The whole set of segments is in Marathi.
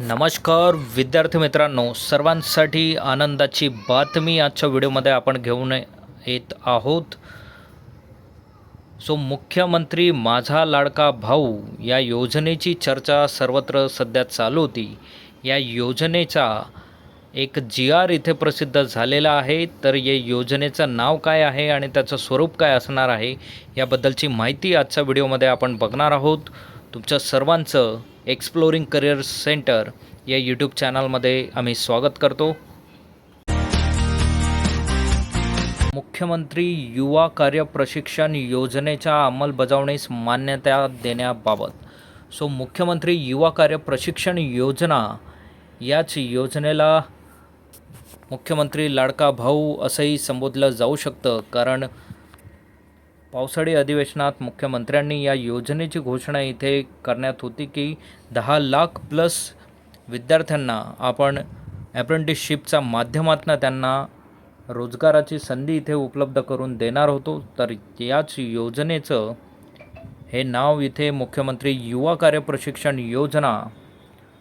नमस्कार विद्यार्थी मित्रांनो. सर्वांसाठी आनंदाची बातमी आजच्या व्हिडिओमध्ये आपण घेऊन येत आहोत. सो मुख्यमंत्री माझा लाडका भाऊ या योजनेची चर्चा सर्वत्र सध्या चालू होती. या योजनेचा एक जी आर इथे प्रसिद्ध झालेला आहे. तर या योजनेचं नाव काय आहे आणि त्याचं स्वरूप काय असणार आहे याबद्दलची माहिती आजच्या व्हिडिओमध्ये आपण बघणार आहोत. तुमच्या सर्वांचं एक्सप्लोरिंग करिअर सेंटर या यूट्यूब चॅनलमध्ये आम्ही स्वागत करतो. मुख्यमंत्री युवा कार्य प्रशिक्षण योजनेच्या अंमलबजावणीस मान्यता देण्याबाबत. सो मुख्यमंत्री युवा कार्य प्रशिक्षण योजना याच योजनेला मुख्यमंत्री लाडका भाऊ असंही संबोधलं जाऊ शकतं. कारण पावसाळी अधिवेशनात मुख्यमंत्र्यांनी या योजनेची घोषणा इथे करण्यात होती की दहा लाख प्लस विद्यार्थ्यांना आपण ॲप्रेंटिसशिपच्या माध्यमातून त्यांना रोजगाराची संधी इथे उपलब्ध करून देणार होतो. तर याच योजनेचं हे नाव इथे मुख्यमंत्री युवा कार्य प्रशिक्षण योजना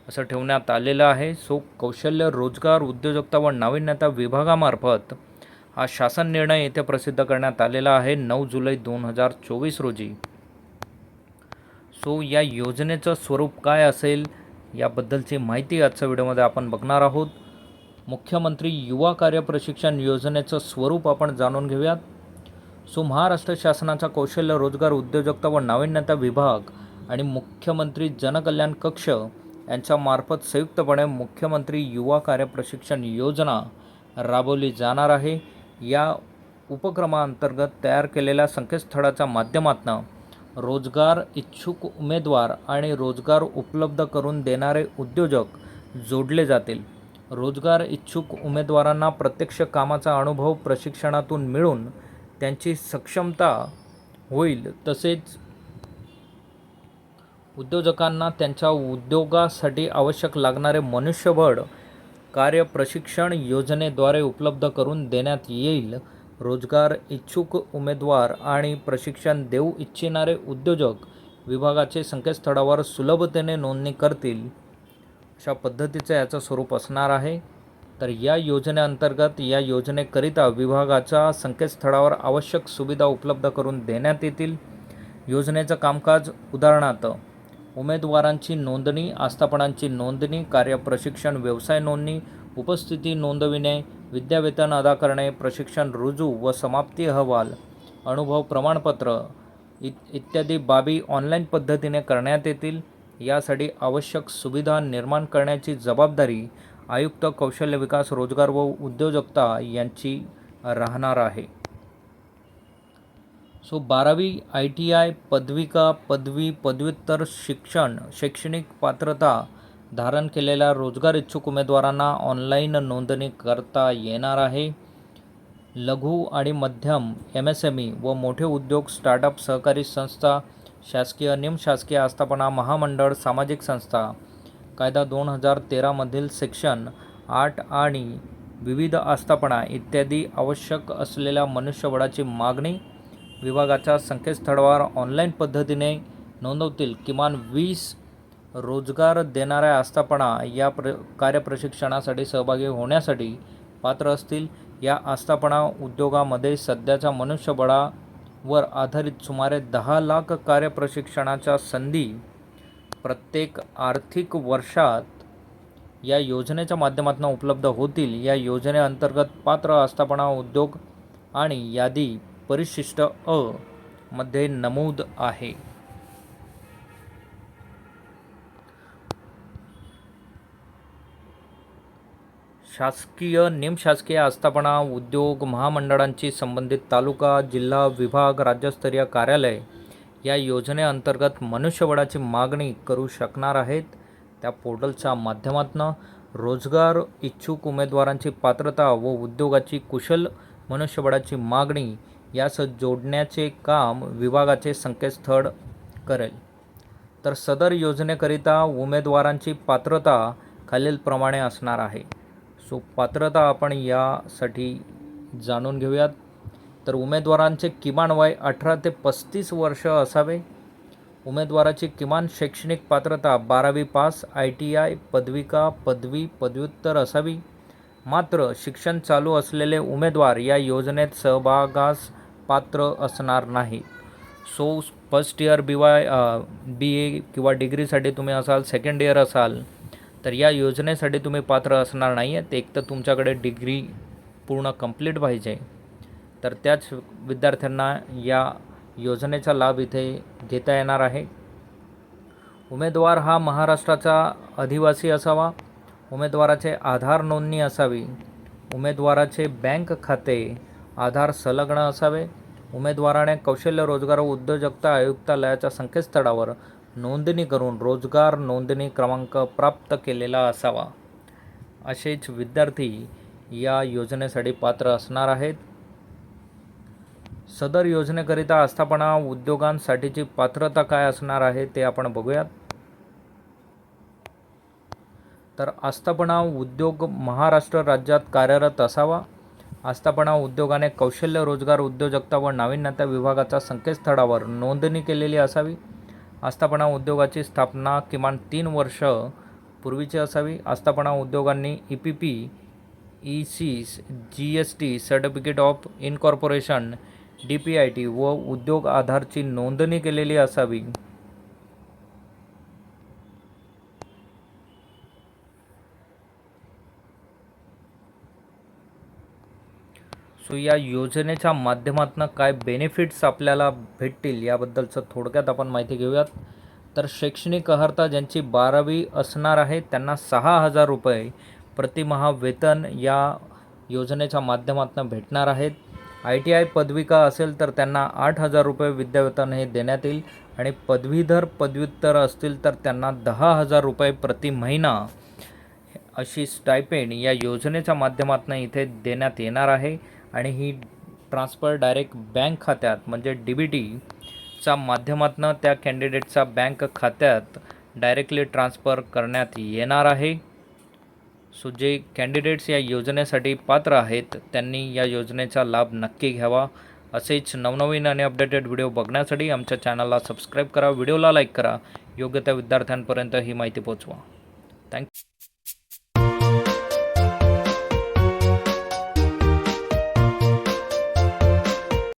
असं ठेवण्यात आलेलं आहे. सो कौशल्य रोजगार उद्योजकता व नाविन्यता विभागामार्फत हा शासन निर्णय येथे प्रसिद्ध करण्यात आलेला आहे नऊ जुलै दोन हजार चोवीस रोजी. सो या योजनेचं स्वरूप काय असेल याबद्दलची माहिती आजच्या व्हिडिओमध्ये आपण बघणार आहोत. मुख्यमंत्री युवा कार्य प्रशिक्षण योजनेचं स्वरूप आपण जाणून घेऊयात. सो महाराष्ट्र शासनाचा कौशल्य रोजगार उद्योजकता व नाविन्यता विभाग आणि मुख्यमंत्री जनकल्याण कक्ष यांच्यामार्फत संयुक्तपणे मुख्यमंत्री युवा कार्य प्रशिक्षण योजना राबवली जाणार आहे. या उपक्रमाअंतर्गत तयार केलेल्या संकेतस्थळाच्या माध्यमातून रोजगार इच्छुक उमेदवार आणि रोजगार उपलब्ध करून देणारे उद्योजक जोडले जातील. रोजगार इच्छुक उमेदवारांना प्रत्यक्ष कामाचा अनुभव प्रशिक्षणातून मिळून त्यांची सक्षमता होईल. तसेच उद्योजकांना त्यांच्या उद्योगासाठी आवश्यक लागणारे मनुष्यबळ कार्य प्रशिक्षण योजनेद्वारे उपलब्ध करून देण्यात येईल. रोजगार इच्छुक उमेदवार आणि प्रशिक्षण देऊ इच्छिणारे उद्योजक विभागाचे संकेतस्थळावर सुलभतेने नोंदणी करतील. अशा पद्धतीचं याचं स्वरूप असणार आहे. तर या योजनेअंतर्गत या योजनेकरिता विभागाच्या संकेतस्थळावर आवश्यक सुविधा उपलब्ध करून देण्यात येतील. योजनेचं कामकाज उदाहरणार्थ उमेदवारांची नोंदणी आस्थापनांची नोंदणी कार्य प्रशिक्षण व्यवसाय नोंदणी उपस्थिती नोंदविणे विद्यावेतन अदा करणे प्रशिक्षण रुजू व समाप्ती अहवाल अनुभव प्रमाणपत्र इत इत्यादी बाबी ऑनलाईन पद्धतीने करण्यात येतील. यासाठी आवश्यक सुविधा निर्माण करण्याची जबाबदारी आयुक्त कौशल्य विकास रोजगार व उद्योजकता यांची राहणार आहे. सो बारावी आय टी आय पदविका पदवी पदव्युत्तर शिक्षण शैक्षणिक पात्रता धारण केलेल्या रोजगार इच्छुक उमेदवारांना ऑनलाईन नोंदणी करता येणार आहे. लघु आणि मध्यम एम एस एम ई व मोठे उद्योग स्टार्टअप सहकारी संस्था शासकीय निमशासकीय आस्थापना महामंडळ सामाजिक संस्था कायदा दोन हजार तेरामधील सेक्शन आठ आणि विविध आस्थापना इत्यादी आवश्यक असलेल्या मनुष्यबळाची मागणी विभागाच्या संकेतस्थळावर ऑनलाईन पद्धतीने नोंदवतील किमान वीस रोजगार देणाऱ्या आस्थापना या प्र कार्यप्रशिक्षणासाठी सहभागी होण्यासाठी पात्र असतील. या आस्थापना उद्योगामध्ये सध्याच्या मनुष्यबळावर आधारित सुमारे दहा लाख कार्यप्रशिक्षणाच्या संधी प्रत्येक आर्थिक वर्षात या योजनेच्या माध्यमातून उपलब्ध होतील. या योजनेअंतर्गत पात्र आस्थापना उद्योग आणि यादी परिशिष्ट अ मध्ये नमूद आहे. शासकीय निमशासकीय आस्थापना उद्योग महामंडळांची संबंधित तालुका जिल्हा विभाग राज्यस्तरीय कार्यालय या योजनेअंतर्गत मनुष्यबळाची मागणी करू शकणार आहेत. त्या पोर्टलच्या माध्यमातून रोजगार इच्छुक उमेदवारांची पात्रता व उद्योगाची कुशल मनुष्यबळाची मागणी यास जोडण्याचे काम विभागाचे संकेतस्थळ करेल. तर सदर योजनेकरिता उमेदवारांची पात्रता खालीलप्रमाणे असणार आहे. सो पात्रता आपण यासाठी जाणून घेऊयात. तर उमेदवारांचे किमान वय अठरा ते पस्तीस वर्ष असावे. उमेदवाराची किमान शैक्षणिक पात्रता बारावी पास आय टी आय पदविका पदवी पदव्युत्तर असावी. मात्र शिक्षण चालू असलेले उमेदवार या योजनेत सहभागास पात्र असणार नाही. So first year B Y B A किंवा डिग्रीसाठी तुम्ही असाल सेकंड इयर असाल तर या योजनेसाठी तुम्ही पात्र असणार नाही आहेत एक तर तुमच्याकडे डिग्री पूर्ण कंप्लीट पाहिजे. तर त्याच विद्यार्थ्यांना या योजनेचा लाभ इथे घेता येणार आहे. उमेदवार हा महाराष्ट्राचा अधिवासी असावा. उमेदवाराचे आधार नोंदणी असावी. उमेदवाराचे बँक खाते आधार संलग्न असावे. उमेदवाराने कौशल्य रोजगार व उद्योजकता आयुक्तालयाच्या संकेतस्थळावर नोंदणी करून रोजगार नोंदणी क्रमांक प्राप्त केलेला असावा. असेच विद्यार्थी या योजनेसाठी पात्र असणार आहेत. सदर योजनेकरिता आस्थापना उद्योगांसाठीची पात्रता काय असणार आहे ते आपण बघूयात. तर आस्थापना उद्योग महाराष्ट्र राज्यात कार्यरत असावा. आस्थापना उद्योगाने कौशल्य रोजगार उद्योजकता व नाविन्यता विभागाच्या संकेतस्थळावर नोंदणी केलेली असावी. आस्थापना उद्योगाची स्थापना किमान तीन वर्ष पूर्वीची असावी. आस्थापना उद्योगांनी E P P E C G S T certificate of incorporation D P I T व उद्योग आधारची नोंदणी केलेली असावी. सो या योजनेच्या माध्यमातून काय बेनिफिट्स आपल्याला भेटतील याबद्दलचं थोडक्यात आपण माहिती घेऊयात. तर शैक्षणिक अर्हता ज्यांची बारावी असणार आहे त्यांना सहा हजार रुपये प्रतिमहा वेतन या योजनेच्या माध्यमातून भेटणार आहेत. आय टी आय पदविका असेल तर त्यांना आठ हजार रुपये विद्यावेतन हे देण्यात येईल आणि पदवीधर पदव्युत्तर असतील तर त्यांना दहा हजार रुपये प्रति महिना अशी स्टायपेंड या योजनेच्या माध्यमातून इथे देण्यात येणार आहे. आणि ही ट्रान्सफर डायरेक्ट बँक खात्यात म्हणजे डी बी टीच्या माध्यमातून त्या कॅन्डिडेटचा बँक खात्यात डायरेक्टली ट्रान्सफर करण्यात येणार आहे. सो जे कॅन्डिडेट्स या योजनेसाठी पात्र आहेत त्यांनी या योजनेचा लाभ नक्की घ्यावा. असेच नवनवीन आणि अपडेटेड व्हिडिओ बघण्यासाठी आमच्या चॅनलला सबस्क्राईब करा व्हिडिओला लाईक करा. योग्य त्या विद्यार्थ्यांपर्यंत ही माहिती पोचवा